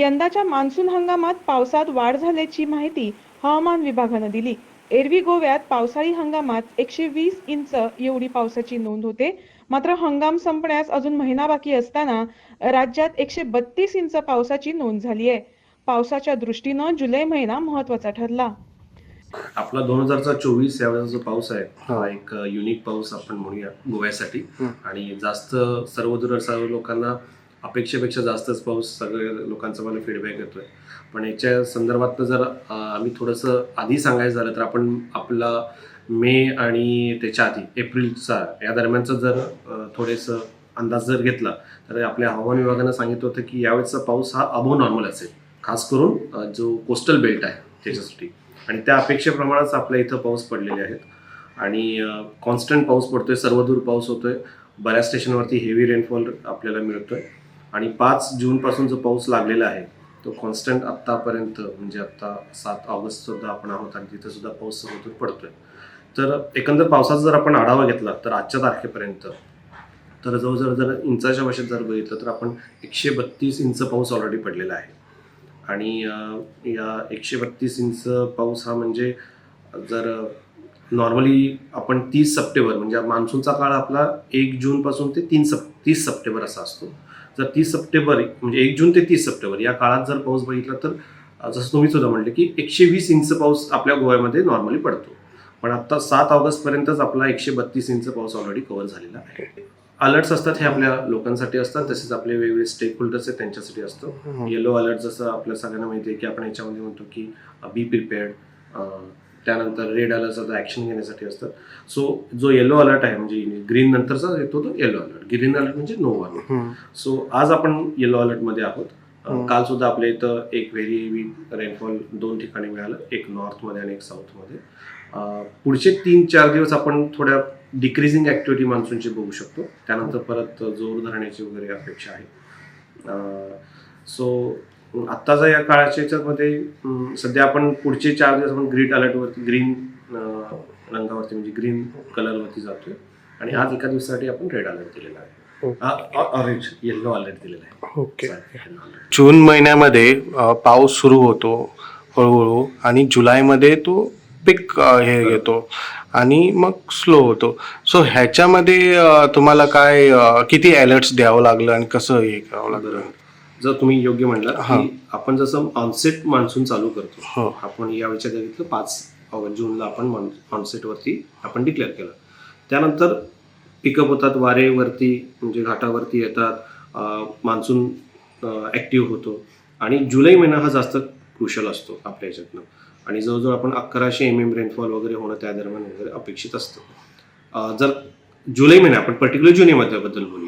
यंदाच्या मान्सून हंगामात पावसात वाढ झाल्याची माहिती हवामान विभागानं दिली. एरवी गोव्यात पावसाळी हंगामात एकशे वीस इंच एवढी पावसाची नोंद होते. मात्र हंगाम संपण्यास अजून महिना बाकी असताना राज्यात एकशे बत्तीस इंच पावसाची नोंद झाली आहे. पावसाच्या दृष्टीनं जुलै महिना महत्त्वाचा ठरला. आपला दोन हजारचा चोवीस यावेळेचा जो पाऊस आहे. हा. एक युनिक पाऊस आपण म्हणूया गोव्यासाठी. आणि जास्त सर्वदूर सर्व लोकांना अपेक्षेपेक्षा जास्तच पाऊस सगळे लोकांचा मला फीडबॅक येतोय. पण याच्या संदर्भातनं जर आम्ही थोडंसं आधी सांगायचं झालं तर आपण आपला मे आणि त्याच्या आधी एप्रिलचा या दरम्यानचं जर थोडेसं अंदाज जर घेतला तर आपल्या हवामान विभागानं सांगितलं होतं की यावेळेचा पाऊस हा अबो नॉर्मल असेल. खास करून जो कोस्टल बेल्ट आहे त्याच्यासाठी. आणि त्या अपेक्षेप्रमाणेच आपल्या इथं पाऊस पडलेले आहेत. आणि कॉन्स्टंट पाऊस पडतोय सर्वदूर पाऊस होतोय. बऱ्याच स्टेशनवरती हेवी रेनफॉल आपल्याला मिळतोय. आणि पाच जूनपासून जो पाऊस लागलेला आहे तो कॉन्स्टंट आत्तापर्यंत म्हणजे आत्ता सात ऑगस्ट सुद्धा आपण आहोत आणि तिथे सुद्धा पाऊस सर्वदूर पडतोय. तर एकंदर पावसाचा जर आपण आढावा घेतला तर आजच्या तारखेपर्यंत तर जवळजवळ जर इंचाच्या भाषेत जर बघितलं तर आपण एकशे बत्तीस इंच पाऊस ऑलरेडी पडलेला आहे. आणि या एकशे बत्तीस इंच पाऊस हा म्हणजे जर नॉर्मली आपण तीस सप्टेंबर म्हणजे मान्सूनचा काळ आपला एक जूनपासून ते तीन सप तीस सप्टेंबर असा असतो. जर तीस सप्टेंबर म्हणजे एक जून ते तीस सप्टेंबर या काळात जर पाऊस बघितला तर जसं तुम्ही सुद्धा म्हटलं की एकशे वीस इंच पाऊस आपल्या गोव्यामध्ये नॉर्मली पडतो. पण आता सात ऑगस्टपर्यंतच आपला एकशे बत्तीस इंच पाऊस ऑलरेडी कव्हर झालेला आहे. अलर्ट्स असतात हे आपल्या लोकांसाठी असतात तसेच आपले वेगवेगळे स्टेक होल्डर्स आहेत त्यांच्यासाठी असतं. येलो अलर्ट जसं आपल्या सगळ्यांना माहिती आहे की आपण याच्यामध्ये म्हणतो की बी प्रिपेअर्ड त्यानंतर रेड अलर्टचा ॲक्शन घेण्यासाठी असतात. सो जो येलो अलर्ट आहे म्हणजे ग्रीन नंतरचा येतो तो येलो अलर्ट ग्रीन अलर्ट म्हणजे नो अलर्ट सो आज आपण येलो अलर्टमध्ये आहोत. काल सुद्धा आपल्या इथं एक व्हेरी हेवी रेनफॉल दोन ठिकाणी मिळालं. एक नॉर्थमध्ये आणि एक साऊथमध्ये पुढचे तीन चार दिवस आपण थोड्या डिक्रीजिंग ॲक्टिव्हिटी मान्सूनची बघू शकतो. त्यानंतर परत जोर धरण्याची वगैरे अपेक्षा आहे. सो आत्ताचा या काळाच्या याच्यामध्ये सध्या आपण पुढचे चार दिवस आपण ग्रीन अलर्टवरती ग्रीन रंगावरती म्हणजे ग्रीन कलरवरती जातोय आणि आज एका दिवसासाठी आपण रेड अलर्ट दिलेला. आहे ऑरेंज येल्लो अलर्ट दिलेला आहे ओके. जून महिन्यामध्ये पाऊस सुरू होतो हळूहळू आणि जुलैमध्ये तो पिक हे घेतो आणि मग स्लो होतो सो ह्याच्यामध्ये तुम्हाला काय किती अलर्ट्स द्यावं लागलं आणि कसं हे करावं लागलं. जर तुम्ही योग्य म्हणला आपण जसं ऑनसेट मान्सून चालू करतो आपण या वेळच्या बघितलं पाच ऑगस्ट जूनला आपण ऑनसेट वरती आपण डिक्लेअर केलं. त्यानंतर पिकअप होतात वारे वरती म्हणजे घाटावरती येतात मान्सून ॲक्टिव्ह होतो. आणि जुलै महिना हा जास्त क्रुशल असतो आपल्या ह्याच्यातनं आणि जवळजवळ आपण अकराशे एम एम रेनफॉल वगैरे होणं त्या दरम्यान वगैरे अपेक्षित असतं. जर जुलै महिना आपण पर्टिक्युलर जुलै महिन्याबद्दल बोलूया.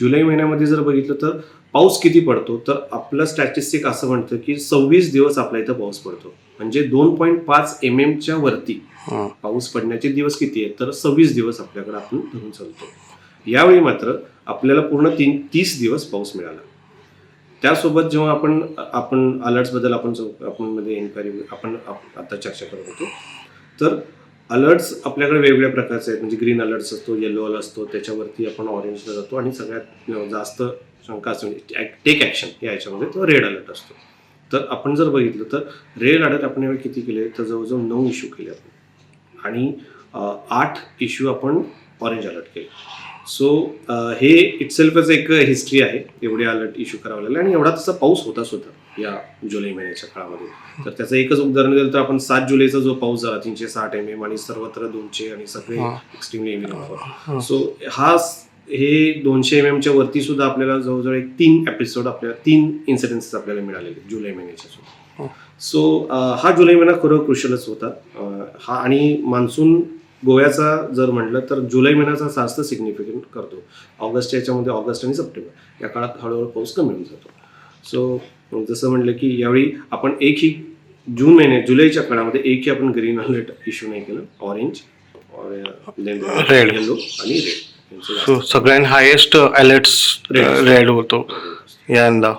जुलै महिन्यामध्ये जर बघितलं तर पाऊस किती पडतो? तर आपलं स्टॅटिस्टिक असं म्हणतं की सव्वीस दिवस आपल्या इथं पाऊस पडतो. म्हणजे दोन पॉईंट पाच एम एमच्या वरती. पाऊस पडण्याचे दिवस किती आहेत? तर सव्वीस दिवस आपल्याकडे आपण धरून चालतो. यावेळी मात्र आपल्याला पूर्ण तीन तीस दिवस पाऊस मिळाला. त्यासोबत जेव्हा आपण आपण अलर्ट्सबद्दल आपण आपण मध्ये एन्क्वायरी आपण आप- आता चर्चा करत होतो तर अलर्ट्स आपल्याकडे वेगवेगळ्या प्रकारचे आहेत. म्हणजे ग्रीन अलर्ट्स असतो येलो अलर्ट असतो त्याच्यावरती आपण ऑरेंजला जातो आणि सगळ्यात जास्त शंका असते म्हणजे टेक ॲक्शन या याच्यामध्ये तो रेड अलर्ट असतो. तर आपण जर बघितलं तर रेड अलर्ट आपण यावेळी किती केले? तर जवळजवळ नऊ इश्यू केले आपण. आणि आठ इश्यू आपण ऑरेंज अलर्ट केले. सो हे इटसेल्फच एक हिस्ट्री आहे. एवढे अलर्ट इश्यू करावं लागले. आणि एवढा तसा पाऊस होता सुद्धा या जुलै महिन्याच्या काळामध्ये. तर त्याचं एकच उदाहरण दिलं तर आपण सात जुलैचा जो पाऊस झाला तीनशे साठ एम एम आणि सर्वत्र दोनशे आणि सगळे. एक्स्ट्रीमली हा. रेनफॉल सो हा हे दोनशे एम एमच्या वरती सुद्धा आपल्याला जवळजवळ एक तीन एपिसोड आपल्याला तीन इन्सिडेंट्स आपल्याला मिळालेले जुलै महिन्याच्या सुद्धा. सो हा जुलै महिना खरं क्रुशलच होता. अं, हा आणि मान्सून गोव्याचा जर म्हटलं तर जुलै महिन्याचा जास्त सिग्निफिकंट करतो. ऑगस्ट याच्यामध्ये ऑगस्ट आणि सप्टेंबर या काळात हळूहळू पाऊस कमी होऊन जातो. सो जसं म्हटलं की यावेळी आपण एकही जून महिन्यात जुलैच्या काळामध्ये एकही आपण ग्रीन अलर्ट इश्यू नाही केलं. Orange Red. येलो आणि रेड सो सगळ्यात हायेस्ट अलर्ट्स Red. रेड होतो. यंदा.